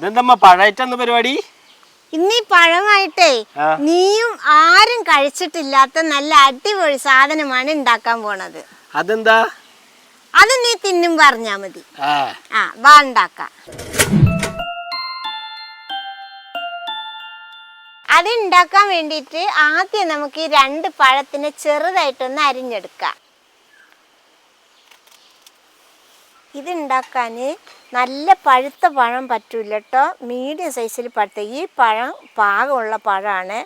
ഇതെന്തമ്മ പഴയറ്റെന്ന പരിപാടി? ഇന്നീ പഴമായിട്ടേ നീയും ആരും കഴിച്ചിട്ടില്ലാത്ത നല്ല അടിപൊളി സാധനമാണ് ഉണ്ടാക്കാൻ പോണത്. അതെന്താ? അത് നീ തിന്നും പറഞ്ഞാ മതി. ആ. വാ ഉണ്ടാക്കാം. അത് ഉണ്ടാക്കാൻ വേണ്ടിയിട്ട് ആദ്യം നമുക്ക് ഈ രണ്ട് പഴത്തിനെ ചെറുതായിട്ടൊന്ന് അരിഞ്ഞെടുക്കാം. ഇത് ഉണ്ടാക്കാൻ നല്ല പഴുത്ത പഴം പറ്റില്ല കേട്ടോ മീഡിയം സൈസിൽ പഴുത്ത ഈ പഴം പാകമുള്ള പഴമാണ്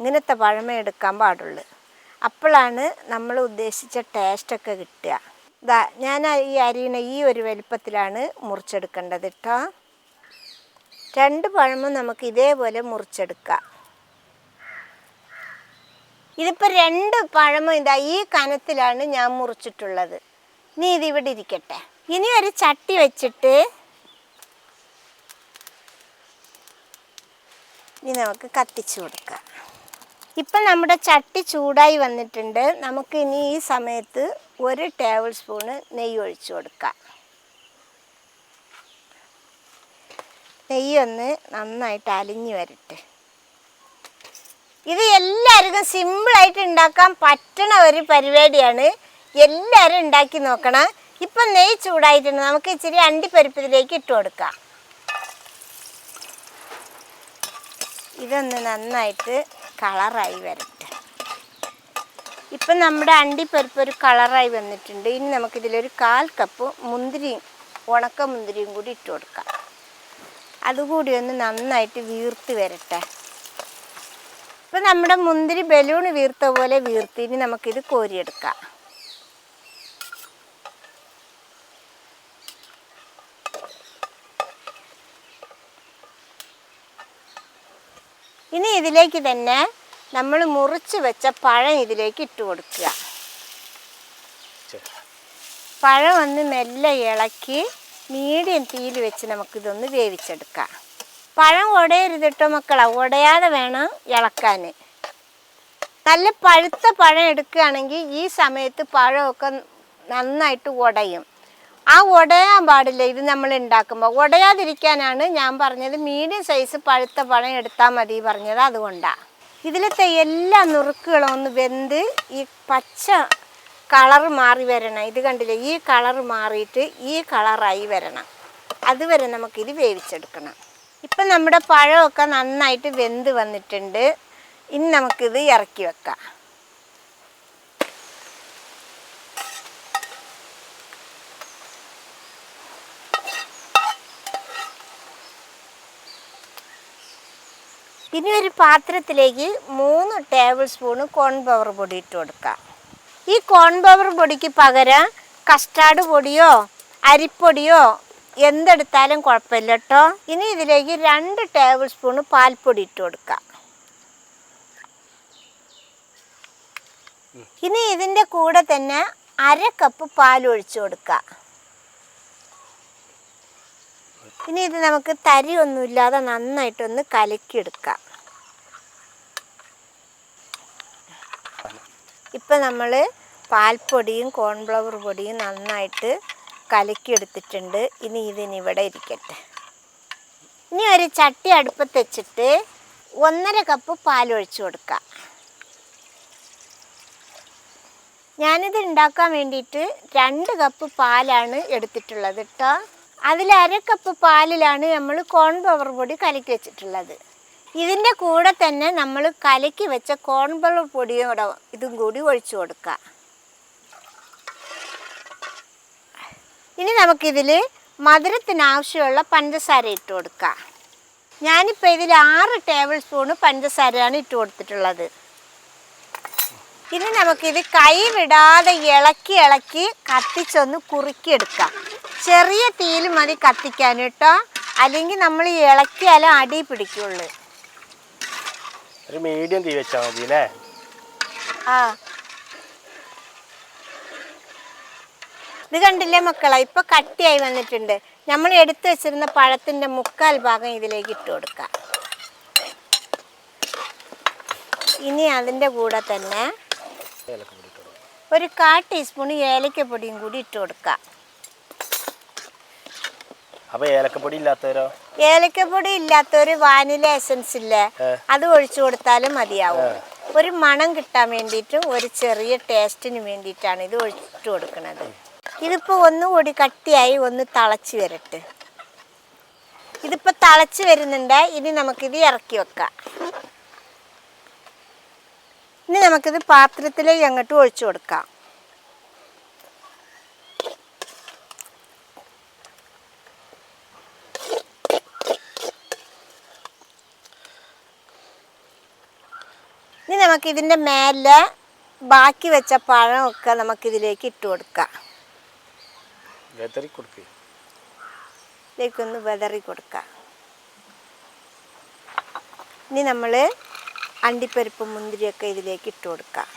ഇങ്ങനത്തെ പഴമേ എടുക്കാൻ പാടുള്ളൂ. അപ്പോഴാണ് നമ്മൾ ഉദ്ദേശിച്ച ടേസ്റ്റൊക്കെ കിട്ടുക. ഇതാ ഞാൻ ഈ അരിയണ ഈ ഒരു വലിപ്പത്തിലാണ് മുറിച്ചെടുക്കേണ്ടത് കേട്ടോ രണ്ട് പഴമും നമുക്ക് ഇതേപോലെ മുറിച്ചെടുക്കാം. ഇതിപ്പോൾ രണ്ട് പഴമും ഇതാ ഈ കനത്തിലാണ് ഞാൻ മുറിച്ചിട്ടുള്ളത്. നീ ഇതിവിടെ ഇരിക്കട്ടെ. ഇനി ഒരു ചട്ടി വെച്ചിട്ട് ഇനി നമുക്ക് കത്തിച്ചു കൊടുക്കാം. ഇപ്പം നമ്മുടെ ചട്ടി ചൂടായി വന്നിട്ടുണ്ട്. നമുക്ക് ഇനി ഈ സമയത്ത് ഒരു ടേബിൾ സ്പൂണ് നെയ്യ് ഒഴിച്ചു കൊടുക്കാം. നെയ്യൊന്ന് നന്നായിട്ട് അലിഞ്ഞു വരട്ടെ. ഇത് എല്ലാവർക്കും സിമ്പിളായിട്ട് ഉണ്ടാക്കാൻ പറ്റണ ഒരു പരിപാടിയാണ്. എല്ലാവരും ഉണ്ടാക്കി നോക്കണം. ഇപ്പം നെയ്യ് ചൂടായിട്ടുണ്ട്. നമുക്ക് ഇച്ചിരി അണ്ടിപ്പരിപ്പിലേക്ക് ഇട്ട് കൊടുക്കാം. ഇതൊന്ന് നന്നായിട്ട് കളറായി വരട്ടെ. ഇപ്പം നമ്മുടെ അണ്ടിപ്പരിപ്പ് ഒരു കളറായി വന്നിട്ടുണ്ട്. ഇനി നമുക്കിതിലൊരു കാൽ കപ്പ് മുന്തിരിയും ഉണക്ക മുന്തിരിയും കൂടി ഇട്ട് കൊടുക്കാം. അതുകൂടി ഒന്ന് നന്നായിട്ട് വീർത്ത് വരട്ടെ. ഇപ്പം നമ്മുടെ മുന്തിരി ബലൂൺ വീർത്ത പോലെ വീർത്ത്. ഇനി നമുക്കിത് കോരിയെടുക്കാം. ഇനി ഇതിലേക്ക് തന്നെ നമ്മൾ മുറിച്ച് വെച്ച പഴം ഇതിലേക്ക് ഇട്ട് കൊടുക്കുക. പഴം ഒന്ന് മെല്ലെ ഇളക്കി മീഡിയം തീയിൽ വെച്ച് നമുക്കിതൊന്ന് വേവിച്ചെടുക്കാം. പഴം ഉടയരുത് കേട്ടോ മക്കളെ? ഉടയാതെ വേണം ഇളക്കാൻ. നല്ല പഴുത്ത പഴം എടുക്കുകയാണെങ്കിൽ ഈ സമയത്ത് പഴമൊക്കെ നന്നായിട്ട് ഉടയും. ആ ഉടയാൻ പാടില്ല. ഇത് നമ്മൾ ഉണ്ടാക്കുമ്പോൾ ഉടയാതിരിക്കാനാണ് ഞാൻ പറഞ്ഞത്. മീഡിയം സൈസ് പഴുത്ത പഴം എടുത്താൽ മതി പറഞ്ഞത് അതുകൊണ്ടാണ് ഇതിലത്തെ എല്ലാ നുറുക്കുകളും ഒന്ന് വെന്ത് ഈ പച്ച കളർ മാറി വരണം. ഇത് കണ്ടില്ലേ? ഈ കളർ മാറിയിട്ട് ഈ കളറായി വരണം. അതുവരെ നമുക്കിത് വേവിച്ചെടുക്കണം. ഇപ്പം നമ്മുടെ പഴമൊക്കെ നന്നായിട്ട് വെന്ത് വന്നിട്ടുണ്ട്. ഇനി നമുക്കിത് ഇറക്കി വെക്കാം. ഇനി ഒരു പാത്രത്തിലേക്ക് മൂന്ന് ടേബിൾ സ്പൂണ് കോൺപവർ പൊടി ഇട്ട് കൊടുക്കാം. ഈ കോൺപവർ പൊടിക്ക് പകരം കസ്റ്റാർഡ് പൊടിയോ അരിപ്പൊടിയോ എന്തെടുത്താലും കുഴപ്പമില്ല കേട്ടോ ഇനി ഇതിലേക്ക് രണ്ട് ടേബിൾ സ്പൂണ് പാൽപ്പൊടി ഇട്ട് കൊടുക്കാം. ഇനി ഇതിന്റെ കൂടെ തന്നെ അര കപ്പ് പാൽ ഒഴിച്ചു കൊടുക്കാം. ഇനി ഇത് നമുക്ക് തരി ഒന്നുമില്ലാതെ നന്നായിട്ടൊന്ന് കലക്കിയെടുക്കാം. ഇപ്പം നമ്മൾ പാൽപ്പൊടിയും കോൺഫ്ലവർ പൊടിയും നന്നായിട്ട് കലക്കിയെടുത്തിട്ടുണ്ട്. ഇനി ഇതിനിവിടെ ഇരിക്കട്ടെ. ഇനി ഒരു ചട്ടി അടുപ്പത്ത് വെച്ചിട്ട് ഒന്നര കപ്പ് പാലൊഴിച്ച് കൊടുക്കാം. ഞാനിത് ഉണ്ടാക്കാൻ വേണ്ടിയിട്ട് രണ്ട് കപ്പ് പാലാണ് എടുത്തിട്ടുള്ളത് കേട്ടോ. അതിൽ അര കപ്പ് പാലിലാണ് നമ്മൾ കോൺ കോൺഫ്ലവർ പൊടി കലക്കി വെച്ചിട്ടുള്ളത്. ഇതിന്റെ കൂടെ തന്നെ നമ്മൾ കലക്കി വെച്ച കോൺഫ്ലവർ പൊടിയും കൂടെ ഇതും കൂടി ഒഴിച്ചു കൊടുക്കുക. ഇനി നമുക്കിതിൽ മധുരത്തിനാവശ്യമുള്ള പഞ്ചസാര ഇട്ട് കൊടുക്കാം ഞാനിപ്പോൾ ഇതിൽ ആറ് ടേബിൾ സ്പൂണ് പഞ്ചസാരയാണ് ഇട്ട് കൊടുത്തിട്ടുള്ളത്. ഇനി നമുക്കിത് കൈ വിടാതെ ഇളക്കി ഇളക്കി കത്തിച്ചൊന്ന് കുറുക്കിയെടുക്കാം. ചെറിയ തീയിൽ മതി കത്തിക്കാൻ കേട്ടോ. അല്ലെങ്കിൽ നമ്മൾ ഇളക്കിയാലും അടി പിടിക്കുള്ളൂ. ഒരു മീഡിയം തീ വെച്ചാൽ മതി അല്ലേ ആ. ഇത് കണ്ടില്ലേ മക്കളെ? ഇപ്പൊ കട്ടിയായി വന്നിട്ടുണ്ട്. നമ്മൾ എടുത്തു വെച്ചിരുന്ന പഴത്തിന്റെ മുക്കാൽ ഭാഗം ഇതിലേക്ക് ഇട്ട് കൊടുക്കാം. ഇനി അതിന്റെ കൂടെ തന്നെ. ഒരു കാ ടീസ്പൂൺ ഏലക്കപ്പൊടിയും കൂടി ഇട്ട് കൊടുക്കാം. അപ്പൊ ഏലക്കപ്പൊടി ഇല്ലാത്തവരോ? ഏലക്കപ്പൊടി ഇല്ലാത്തൊരു വാനില എസൻസ് ഇല്ലേ? അത് ഒഴിച്ചു കൊടുത്താലും മതിയാവും. ഒരു മണം കിട്ടാൻ വേണ്ടിയിട്ടും ഒരു ചെറിയ ടേസ്റ്റിന് വേണ്ടിയിട്ടാണ് ഇത് ഒഴിച്ചു കൊടുക്കുന്നത്. ഇതിപ്പോൾ ഒന്നുകൂടി കട്ടിയായി ഒന്ന് തളച്ചു വരട്ടെ. ഇതിപ്പോൾ തളച്ച് വരുന്നുണ്ട്. ഇനി നമുക്കിത് ഇറക്കി വെക്കാം. ഇനി നമുക്കിത് പാത്രത്തിലേക്ക് അങ്ങോട്ട് ഒഴിച്ചു കൊടുക്കാം. ഇനി നമുക്ക് ഇതിന്റെ മേലെ ബാക്കി വെച്ച പഴമൊക്കെ നമുക്ക് ഇതിലേക്ക് ഇട്ട് കൊടുക്കാം. ഇതിലേക്കൊന്ന് വെതറി കൊടുക്കാം ഇനി നമ്മൾ അണ്ടിപ്പരിപ്പ് മുന്തിരിയൊക്കെ ഇതിലേക്ക് ഇട്ട് കൊടുക്കാം.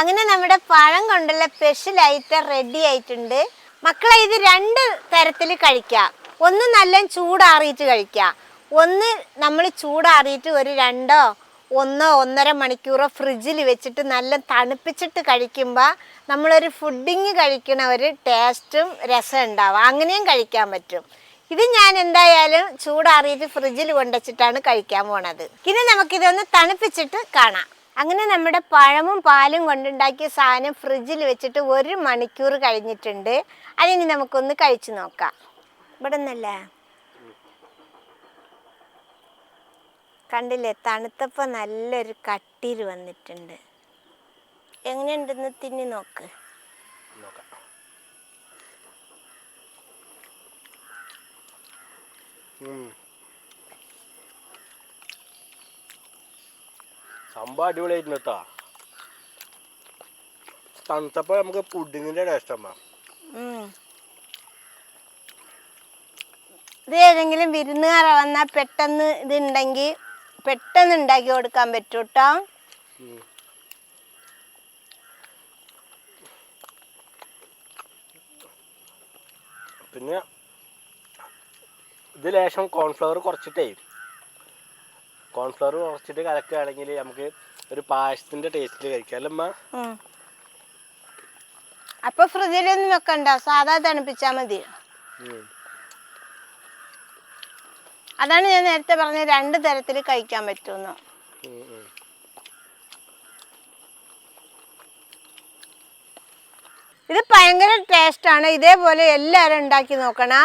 അങ്ങനെ നമ്മുടെ പഴം കൊണ്ടുള്ള സ്പെഷ്യൽ ഐറ്റം റെഡി ആയിട്ടുണ്ട്. മക്കളെ ഇത് രണ്ട് തരത്തിൽ കഴിക്കാം. ഒന്ന് നല്ല ചൂടാറിയിട്ട് കഴിക്കാം. ഒന്ന് നമ്മൾ ചൂടാറിയിട്ട് ഒരു രണ്ടോ ഒന്നോ ഒന്നര മണിക്കൂറോ ഫ്രിഡ്ജിൽ വെച്ചിട്ട് നല്ല തണുപ്പിച്ചിട്ട് കഴിക്കുമ്പോൾ നമ്മളൊരു ഫുഡിങ് കഴിക്കണ ഒരു ടേസ്റ്റും രസം ഉണ്ടാവും. അങ്ങനെയും കഴിക്കാൻ പറ്റും. ഇത് ഞാൻ എന്തായാലും ചൂടാറിയിട്ട് ഫ്രിഡ്ജിൽ കൊണ്ടുവച്ചിട്ടാണ് കഴിക്കാൻ പോണത്. ഇനി നമുക്കിതൊന്ന് തണുപ്പിച്ചിട്ട് കാണാം. അങ്ങനെ നമ്മുടെ പഴമും പാലും കൊണ്ടുണ്ടാക്കിയ സാധനം ഫ്രിഡ്ജിൽ വെച്ചിട്ട് ഒരു മണിക്കൂർ കഴിഞ്ഞിട്ടുണ്ട്. അതിനി നമുക്കൊന്ന് കഴിച്ചു നോക്കാം. ഇവിടെ നിന്നല്ലേ കണ്ടില്ലേ തണുത്തപ്പോൾ നല്ലൊരു കട്ടിയിൽ വന്നിട്ടുണ്ട്. എങ്ങനെയുണ്ടെന്ന് തിന്നി നോക്ക്. നോക്കാം. സംഭവം അടിപൊളിയായിരുന്നു കേട്ടോ തണുത്തപ്പോൾ നമുക്ക് പുഡിങ്ങിന്റെ അമ്മ. ഇത് ഏതെങ്കിലും വിരുന്നുകാര വന്നാൽ പെട്ടെന്ന് ഇത് ഉണ്ടെങ്കിൽ പെട്ടെന്ന് ഉണ്ടാക്കി കൊടുക്കാൻ പറ്റും കേട്ടോ. പിന്നെ ഇത് ലേശം കോൺഫ്ലവർ കുറച്ചിട്ടേ കോൺഫ്ലവർ കുറച്ചിട്ട് കലക്കുകയാണെങ്കിൽ നമുക്ക് ഒരു പായസത്തിന്റെ ടേസ്റ്റിൽ കഴിക്കാം. അല്ലമ്മ. അപ്പൊ ഫ്രിഡ്ജിലൊന്നും വെക്കണ്ട. സാധാ തണുപ്പിച്ചാ മതി. അതാണ് ഞാൻ നേരത്തെ പറഞ്ഞ രണ്ട് തരത്തിൽ കഴിക്കാൻ പറ്റുമെന്ന്. ഇത് ഭയങ്കര ടേസ്റ്റാണ് ഇതേപോലെ എല്ലാവരും ഉണ്ടാക്കി നോക്കണം.